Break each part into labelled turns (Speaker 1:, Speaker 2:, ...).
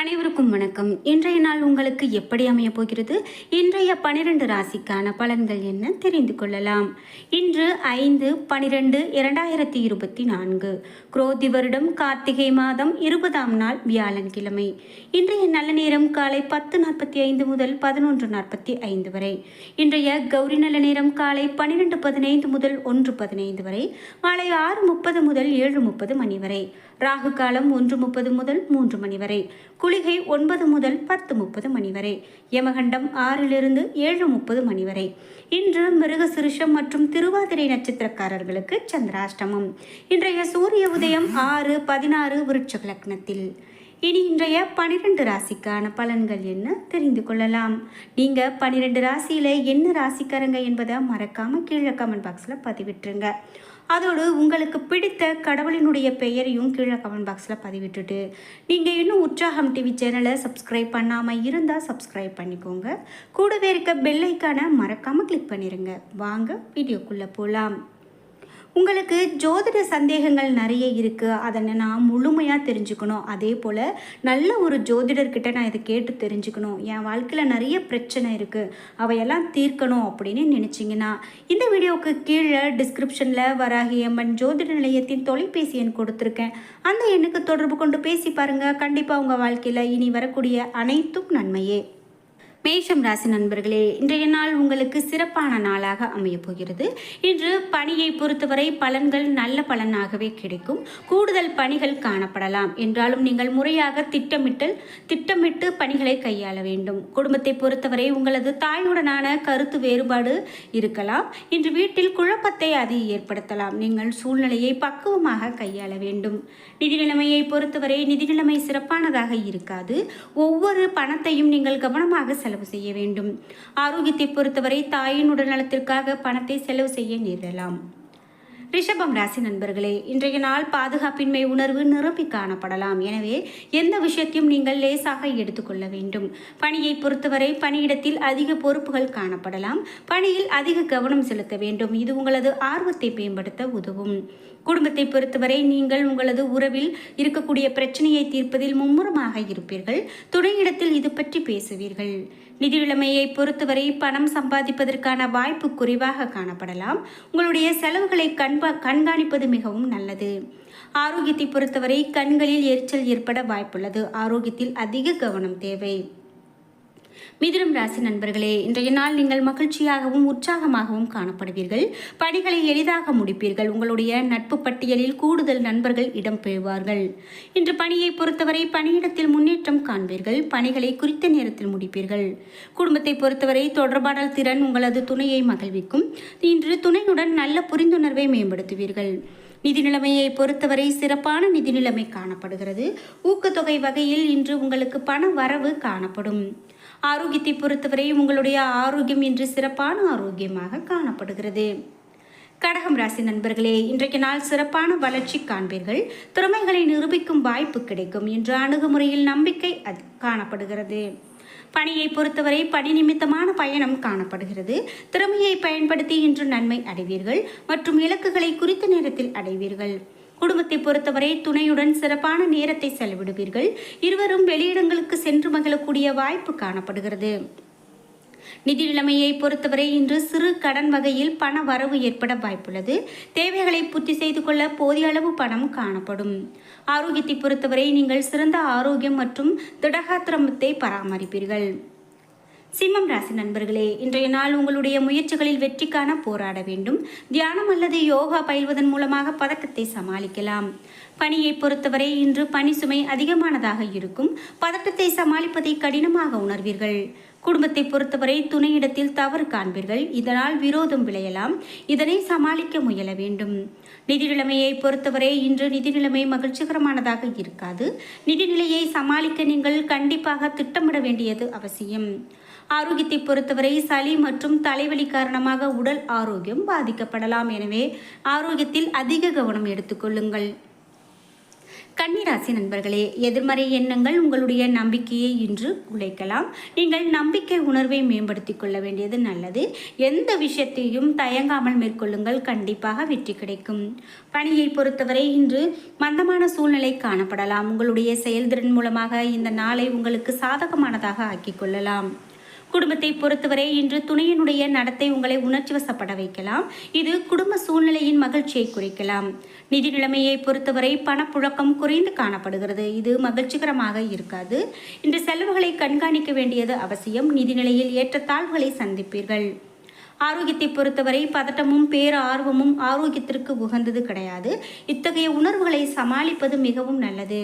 Speaker 1: அனைவருக்கும் வணக்கம். இன்றைய நாள் உங்களுக்கு எப்படி அமையப் போகிறது? இன்றைய பனிரெண்டு ராசிக்கான பலன்கள் என்ன? தெரிந்து கொள்ளலாம். இன்று ஐந்து பனிரெண்டு இரண்டாயிரத்தி இருபத்தி நான்கு. குரோதி வருடம் கார்த்திகை மாதம் இருபதாம் நாள் வியாழன்கிழமை. இன்றைய நல்ல நேரம் காலை பத்து நாற்பத்தி ஐந்து முதல் பதினொன்று நாற்பத்தி ஐந்து வரை. இன்றைய கௌரி நல்ல நேரம் காலை பனிரெண்டு பதினைந்து முதல் ஒன்று பதினைந்து வரை. மாலை ஆறு முப்பது முதல் ஏழு முப்பது மணி வரை. ராகு காலம் ஒன்று முப்பது முதல் மூன்று மணி வரை. குளிகை ஒன்பது முதல் பத்து முப்பது மணி வரை யமகண்டம் ஆறிலிருந்து ஏழு முப்பது மணி வரை. இன்று மிருக சிருஷம் மற்றும் திருவாதிரை நட்சத்திரக்காரர்களுக்கு சந்திராஷ்டமம். இன்றைய சூரிய உதயம் ஆறு பதினாறு விருட்ச லக்னத்தில். இனி இன்றைய பனிரெண்டு ராசிக்கான பலன்கள் என்ன தெரிந்து கொள்ளலாம். நீங்கள் பன்னிரெண்டு ராசியில் என்ன ராசிக்காரங்க என்பதை மறக்காமல் கீழே கமெண்ட் பாக்ஸில் பதிவிட்டுருங்க. அதோடு உங்களுக்கு பிடித்த கடவுளினுடைய பெயரையும் கீழே கமெண்ட் பாக்ஸில் பதிவிட்டுட்டு நீங்கள் இன்னும் உற்சாகம் டிவி சேனலை சப்ஸ்கிரைப் பண்ணாமல் இருந்தால் சப்ஸ்கிரைப் பண்ணிக்கோங்க. கூடவே இருக்க பெல்லைக்கான மறக்காமல் கிளிக் பண்ணிடுங்க வாங்க வீடியோக்குள்ளே போகலாம் உங்களுக்கு ஜோதிட சந்தேகங்கள் நிறைய இருக்குது அதை நான் முழுமையாக தெரிஞ்சுக்கணும். அதே போல் நல்ல ஒரு ஜோதிடர்கிட்ட நான் இதை கேட்டு தெரிஞ்சுக்கணும். என் வாழ்க்கையில் நிறைய பிரச்சனை இருக்குது அவையெல்லாம் தீர்க்கணும் அப்படின்னு நினச்சிங்கன்னா இந்த வீடியோவுக்கு கீழே டிஸ்கிரிப்ஷனில் வராகியம்மன் ஜோதிட நிலையத்தின் தொலைபேசி எண் கொடுத்துருக்கேன். அந்த எண்ணுக்கு தொடர்பு கொண்டு பேசி பாருங்கள் கண்டிப்பாக உங்கள் வாழ்க்கையில் இனி வரக்கூடிய அனைத்தும் நன்மையே. மேஷம் ராசி நண்பர்களே இன்றைய நாள் உங்களுக்கு சிறப்பான நாளாக அமையப் போகிறது. இன்று பணியை பொறுத்தவரை பலன்கள் நல்ல பலனாகவே கிடைக்கும். கூடுதல் பணிகள் காணப்படலாம். என்றாலும் நீங்கள் முறையாக திட்டமிட்டல் திட்டமிட்டு பணிகளை கையாள வேண்டும். குடும்பத்தை பொறுத்தவரை உங்களது தாயுடனான கருத்து வேறுபாடு இருக்கலாம். இன்று வீட்டில் குழப்பத்தை அது ஏற்படுத்தலாம். நீங்கள் சூழ்நிலையை பக்குவமாக கையாள வேண்டும். நிதி நிலைமையை பொறுத்தவரை நிதி நிலைமை சிறப்பானதாக இருக்காது. ஒவ்வொரு பணத்தையும் நீங்கள் கவனமாக செலவு செய்ய வேண்டும். ஆரோக்கியத்தை பொறுத்தவரை தாயின் உடல்நலத்திற்காக பணத்தை செலவு செய்ய நேரலாம் ரிஷபம் ராசி நண்பர்களே இன்றைய நாள் பாதுகாப்பின்மை உணர்வு நிரம்பி காணப்படலாம். எனவே எந்த விஷயத்தையும் நீங்கள் லேசாக எடுத்துக்கொள்ள வேண்டும். பணியை பொறுத்தவரை பணியிடத்தில் அதிக பொறுப்புகள் காணப்படலாம். பணியில் அதிக கவனம் செலுத்த வேண்டும். இது உங்களது ஆர்வத்தை மேம்படுத்த உதவும். குடும்பத்தை பொறுத்தவரை நீங்கள் உங்களது உறவில் இருக்கக்கூடிய பிரச்சனையை தீர்ப்பதில் மும்முரமாக இருப்பீர்கள். துணையிடத்தில் இது பற்றி பேசுவீர்கள். நிதி நிலைமையை பொறுத்தவரை பணம் சம்பாதிப்பதற்கான வாய்ப்பு குறைவாக காணப்படலாம். உங்களுடைய செலவுகளை கண்பா கண்காணிப்பது மிகவும் நல்லது. ஆரோக்கியத்தை பொறுத்தவரை கண்களில் எரிச்சல் ஏற்பட வாய்ப்புள்ளது. ஆரோக்கியத்தில் அதிக கவனம் தேவை. மிதுனம் ராசி நண்பர்களே இன்றைய நாள் நீங்கள் மகிழ்ச்சியாகவும் உற்சாகமாகவும் காணப்படுவீர்கள். பணிகளை எளிதாக முடிப்பீர்கள். உங்களுடைய நட்பு பட்டியலில் கூடுதல் நண்பர்கள் இடம்பெறுவார்கள் இன்று பணியை பொறுத்தவரை பணியிடத்தில் முன்னேற்றம் காண்பீர்கள். பணிகளை குறித்த நேரத்தில் முடிப்பீர்கள். குடும்பத்தை பொறுத்தவரை தொடர்பாடல் திறன் உங்களது துணையை மகிழ்விக்கும். இன்று துணையுடன் நல்ல புரிந்துணர்வை மேம்படுத்துவீர்கள். நிதி நிலைமையை பொறுத்தவரை சிறப்பான நிதி நிலைமை காணப்படுகிறது. ஊக்கத்தொகை வகையில் இன்று உங்களுக்கு பண வரவு காணப்படும். ஆரோக்கியத்தை பொறுத்தவரை உங்களுடைய ஆரோக்கியம் இன்று சிறப்பான ஆரோக்கியமாக காணப்படுகிறது. கடகம் ராசி நண்பர்களே இன்றைக்கு நாள் சிறப்பான வளர்ச்சி காண்பீர்கள். திறமைகளை நிரூபிக்கும் வாய்ப்பு கிடைக்கும் என்ற அணுகுமுறையில் நம்பிக்கை அது காணப்படுகிறது. பணியை பொறுத்தவரை பணி நிமித்தமான பயணம் காணப்படுகிறது. திறமையை பயன்படுத்தி இன்று நன்மை அடைவீர்கள் மற்றும் இலக்குகளை குறித்த நேரத்தில் அடைவீர்கள். குடும்பத்தை பொறுத்தவரை துணையுடன் சிறப்பான நேரத்தை செலவிடுவீர்கள். இருவரும் வெளியிடங்களுக்கு சென்று மகிழக்கூடிய வாய்ப்பு காணப்படுகிறது. நிதி நிலைமையை பொறுத்தவரை இன்று சிறு கடன் வகையில் பண வரவு ஏற்பட வாய்ப்புள்ளது. தேவைகளை பூர்த்தி செய்து கொள்ள போதிய அளவு பணம் காணப்படும். ஆரோக்கியத்தை பொறுத்தவரை நீங்கள் சிறந்த ஆரோக்கியம் மற்றும் திடகாத்திரமத்தை பராமரிப்பீர்கள். சிம்மம் ராசி நண்பர்களே இன்றைய நாள் உங்களுடைய முயற்சிகளில் வெற்றிக்கான போராட வேண்டும். தியானம் அல்லது யோகா பயில்வதன் மூலமாக பதட்டத்தை சமாளிக்கலாம். பணியை பொறுத்தவரை இன்று பணி சுமை அதிகமானதாக இருக்கும். பதட்டத்தை சமாளிப்பதை கடினமாக உணர்வீர்கள். குடும்பத்தை பொறுத்தவரை துணையிடத்தில் தவறு காண்பீர்கள். இதனால் விரோதம் விளையலாம். இதனை சமாளிக்க முயல வேண்டும். நிதி நிலைமையை பொறுத்தவரை இன்று நிதி நிலைமை மகிழ்ச்சிகரமானதாக இருக்காது. நிதிநிலையை சமாளிக்க நீங்கள் கண்டிப்பாக திட்டமிட வேண்டியது அவசியம். ஆரோக்கியத்தை பொறுத்தவரை சளி மற்றும் தலைவலி காரணமாக உடல் ஆரோக்கியம் பாதிக்கப்படலாம். எனவே ஆரோக்கியத்தில் அதிக கவனம் எடுத்துக்கொள்ளுங்கள் கன்னிராசி நண்பர்களே எதிர்மறை எண்ணங்கள் உங்களுடைய நம்பிக்கையை இன்று உழைக்கலாம் நீங்கள் நம்பிக்கை உணர்வை மேம்படுத்திக் கொள்ள வேண்டியது நல்லது. எந்த விஷயத்தையும் தயங்காமல் மேற்கொள்ளுங்கள். கண்டிப்பாக வெற்றி கிடைக்கும். பணியை பொறுத்தவரை இன்று மந்தமான சூழ்நிலை காணப்படலாம். உங்களுடைய செயல்திறன் மூலமாக இந்த நாளை உங்களுக்கு சாதகமானதாக ஆக்கிக் கொள்ளலாம். குடும்பத்தை பொறுத்தவரை இன்று துணையினுடைய நடத்தை உங்களை உணர்ச்சி வசப்பட வைக்கலாம். இது குடும்ப சூழ்நிலையின் மகிழ்ச்சியை குறிக்கலாம். நிதி நிலைமையை பொறுத்தவரை பணப்புழக்கம் குறைந்து காணப்படுகிறது. இது மகிழ்ச்சிகரமாக இருக்காது. இன்று செலவுகளை கண்காணிக்க வேண்டியது அவசியம். நிதிநிலையில் ஏற்றத்தாழ்வுகளை சந்திப்பீர்கள். ஆரோக்கியத்தை பொறுத்தவரை பதட்டமும் பேர ஆர்வமும் ஆரோக்கியத்திற்கு உகந்தது கிடையாது. இத்தகைய உணர்வுகளை சமாளிப்பது மிகவும் நல்லது.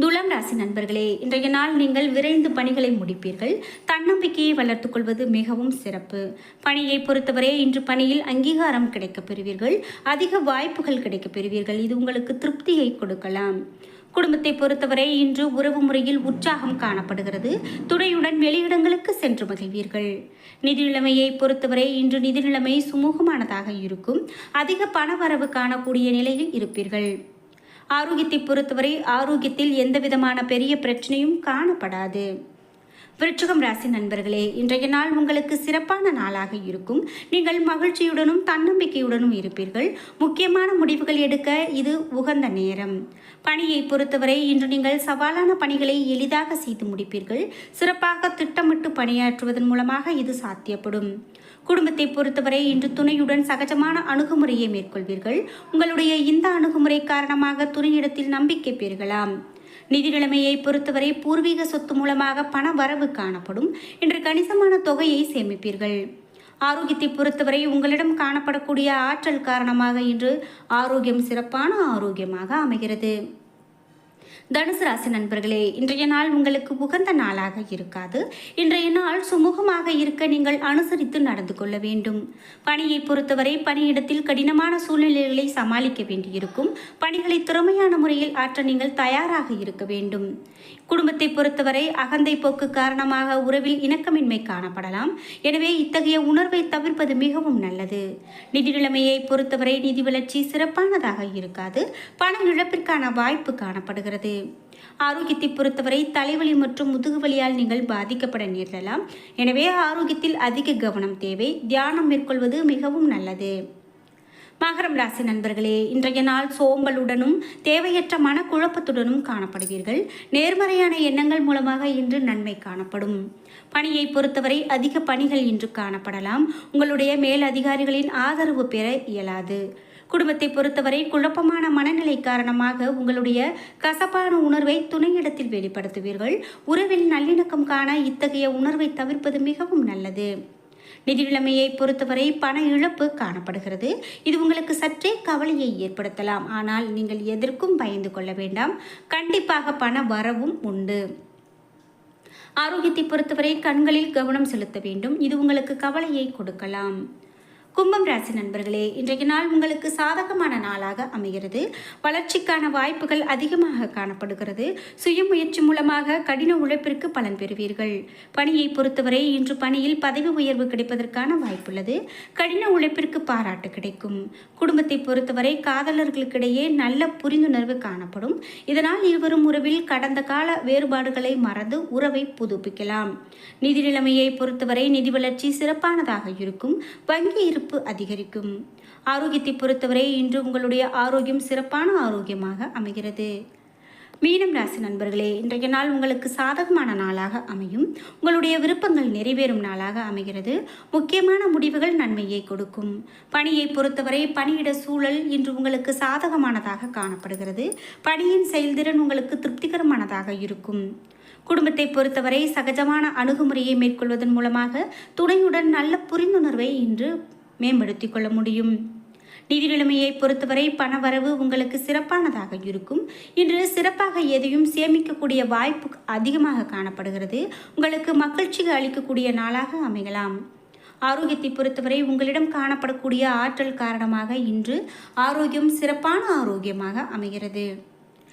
Speaker 1: துலாம் ராசி நண்பர்களே இன்றைய நாள் நீங்கள் விரைந்து பணிகளை முடிப்பீர்கள். தன்னம்பிக்கையை வளர்த்துக் கொள்வது மிகவும் சிறப்பு. பணியை பொறுத்தவரை இன்று பணியில் அங்கீகாரம் கிடைக்கப் பெறுவீர்கள். அதிக வாய்ப்புகள் கிடைக்கப் பெறுவீர்கள். இது உங்களுக்கு திருப்தியை கொடுக்கலாம். குடும்பத்தை பொறுத்தவரை இன்று உறவு முறையில் உற்சாகம் காணப்படுகிறது. துணையுடன் வெளியிடங்களுக்கு சென்று மகிழ்வீர்கள். நிதி நிலைமையை பொறுத்தவரை இன்று நிதி நிலைமை சுமூகமானதாக இருக்கும். அதிக பணவரவு காணக்கூடிய நிலையில் இருப்பீர்கள். ஆரோக்கியத்தை பொறுத்தவரை ஆரோக்கியத்தில் எந்த விதமான பெரிய பிரச்சனையும் காணப்படாது. விருச்சகம் ராசி நண்பர்களே இன்றைய நாள் உங்களுக்கு சிறப்பான நாளாக இருக்கும். நீங்கள் மகிழ்ச்சியுடனும் தன்னம்பிக்கையுடனும் இருப்பீர்கள். முக்கியமான முடிவுகள் எடுக்க இது உகந்த நேரம். பணியை பொறுத்தவரை இன்று நீங்கள் சவாலான பணிகளை எளிதாக செய்து முடிப்பீர்கள். சிறப்பாக திட்டமிட்டு பணியாற்றுவதன் மூலமாக இது சாத்தியப்படும். குடும்பத்தை பொறுத்தவரை இன்று துணையுடன் சகஜமான அணுகுமுறையை மேற்கொள்வீர்கள். உங்களுடைய இந்த அணுகுமுறை காரணமாக துணையிடத்தில் நம்பிக்கை பெறுகலாம் நிதி நிலைமையை பொறுத்தவரை பூர்வீக சொத்து மூலமாக பண வரவு காணப்படும் இன்று கணிசமான தொகையை சேமிப்பீர்கள். ஆரோக்கியத்தை பொறுத்தவரை உங்களிடம் காணப்படக்கூடிய ஆற்றல் காரணமாக இன்று ஆரோக்கியம் சிறப்பான ஆரோக்கியமாக அமைகிறது. தனுசு ராசி நண்பர்களே இன்றைய நாள் உங்களுக்கு உகந்த நாளாக இருக்காது. இன்றைய நாள் சுமூகமாக இருக்க நீங்கள் அனுசரித்து நடந்து கொள்ள வேண்டும். பணியை பொறுத்தவரை பணியிடத்தில் கடினமான சூழ்நிலைகளை சமாளிக்க வேண்டியிருக்கும். பணிகளை திறமையான முறையில் ஆற்ற நீங்கள் தயாராக இருக்க வேண்டும். குடும்பத்தை பொறுத்தவரை அகந்தை போக்கு காரணமாக உறவில் இணக்கமின்மை காணப்படலாம். எனவே இத்தகைய உணர்வை தவிர்ப்பது மிகவும் நல்லது. நிதி நிலைமையை பொறுத்தவரை நிதி வளர்ச்சி சிறப்பானதாக இருக்காது. பண இழப்பிற்கான வாய்ப்பு காணப்படுகிறது. ஆரோக்கியத்தை பொறுத்தவரை தலைவலி மற்றும் முதுகுவலியால் நீங்கள் பாதிக்கப்பட நேரிடலாம் எனவே ஆரோக்கியத்தில் அதிக கவனம் தேவை. தியானம் மேற்கொள்வது மிகவும் நல்லது. மகரம் ராசி நண்பர்களே இன்றைய நாள் சோம்பலுடனும் தேவையற்ற மனக்குழப்பத்துடனும் காணப்படுவீர்கள். நேர்மறையான எண்ணங்கள் மூலமாக இன்று நன்மை காணப்படும். பணியை பொறுத்தவரை அதிக பணிகள் இன்று காணப்படலாம். உங்களுடைய மேல் அதிகாரிகளின் ஆதரவு பெற இயலாது. குடும்பத்தை பொறுத்தவரை குழப்பமான மனநிலை காரணமாக உங்களுடைய கசப்பான உணர்வை துணையிடத்தில் வெளிப்படுத்துவீர்கள். உறவில் நல்லிணக்கம் காண இத்தகைய உணர்வை தவிர்ப்பது மிகவும் நல்லது. நிதிநிலைமையை பொறுத்தவரை பண இழப்பு காணப்படுகிறது. இது உங்களுக்கு சற்றே கவலையை ஏற்படுத்தலாம். ஆனால் நீங்கள் எதற்கும் பயந்து கொள்ள வேண்டாம். கண்டிப்பாக பண வரவும் உண்டு. ஆரோக்கியத்தை பொறுத்தவரை கண்களில் கவனம் செலுத்த வேண்டும். இது உங்களுக்கு கவலையை கொடுக்கலாம். கும்பம் ராசி நண்பர்களே இன்றைய நாள் உங்களுக்கு சாதகமான நாளாக அமைகிறது. வளர்ச்சிக்கான வாய்ப்புகள் அதிகமாக காணப்படுகிறது. சுய முயற்சி மூலமாக கடின உழைப்பிற்கு பலன் பெறுவீர்கள். பணியை பொறுத்தவரை இன்று பணியில் பதவி உயர்வு கிடைப்பதற்கான வாய்ப்புள்ளது. கடின உழைப்பிற்கு பாராட்டு கிடைக்கும். குடும்பத்தை பொறுத்தவரை காதலர்களுக்கிடையே நல்ல புரிந்துணர்வு காணப்படும். இதனால் இருவரும் உறவில் கடந்த கால வேறுபாடுகளை மறந்து உறவை புதுப்பிக்கலாம். நிதி நிலைமையை பொறுத்தவரை நிதி வளர்ச்சி சிறப்பானதாக இருக்கும். வங்கி இருப்பு அதிகரிக்கும். ஆரோக்கியத்தை பொறுத்தவரை இன்று உங்களுடைய ஆரோக்கியம் சிறப்பான ஆரோக்கியமாக அமைகிறது. மீனம் ராசி நண்பர்களே இன்றைய நாள் உங்களுக்கு சாதகமான நாளாக அமையும். உங்களுடைய விருப்பங்கள் நிறைவேறும் நாளாக அமைகிறது. முக்கியமான முடிவுகள் நன்மையை கொடுக்கும். பணியை பொறுத்தவரை பணியிட சூழல் இன்று உங்களுக்கு சாதகமானதாக காணப்படுகிறது. பணியின் செயல்திறன் உங்களுக்கு திருப்திகரமானதாக இருக்கும். குடும்பத்தை பொறுத்தவரை சகஜமான அணுகுமுறையை மேற்கொள்வதன் மூலமாக துணையுடன் நல்ல புரிந்துணர்வை இன்று மேம்படுத்தி கொள்ள முடியும் நிதி நிலைமையை பொறுத்தவரை பணவரவு உங்களுக்கு சிறப்பானதாக இருக்கும். இன்று சிறப்பாக எதையும் சேமிக்கக்கூடிய வாய்ப்பு அதிகமாக காணப்படுகிறது. உங்களுக்கு மகிழ்ச்சி அளிக்கக்கூடிய நாளாக அமையலாம். ஆரோக்கியத்தை பொறுத்தவரை உங்களிடம் காணப்படக்கூடிய ஆற்றல் காரணமாக இன்று ஆரோக்கியம் சிறப்பான ஆரோக்கியமாக அமைகிறது.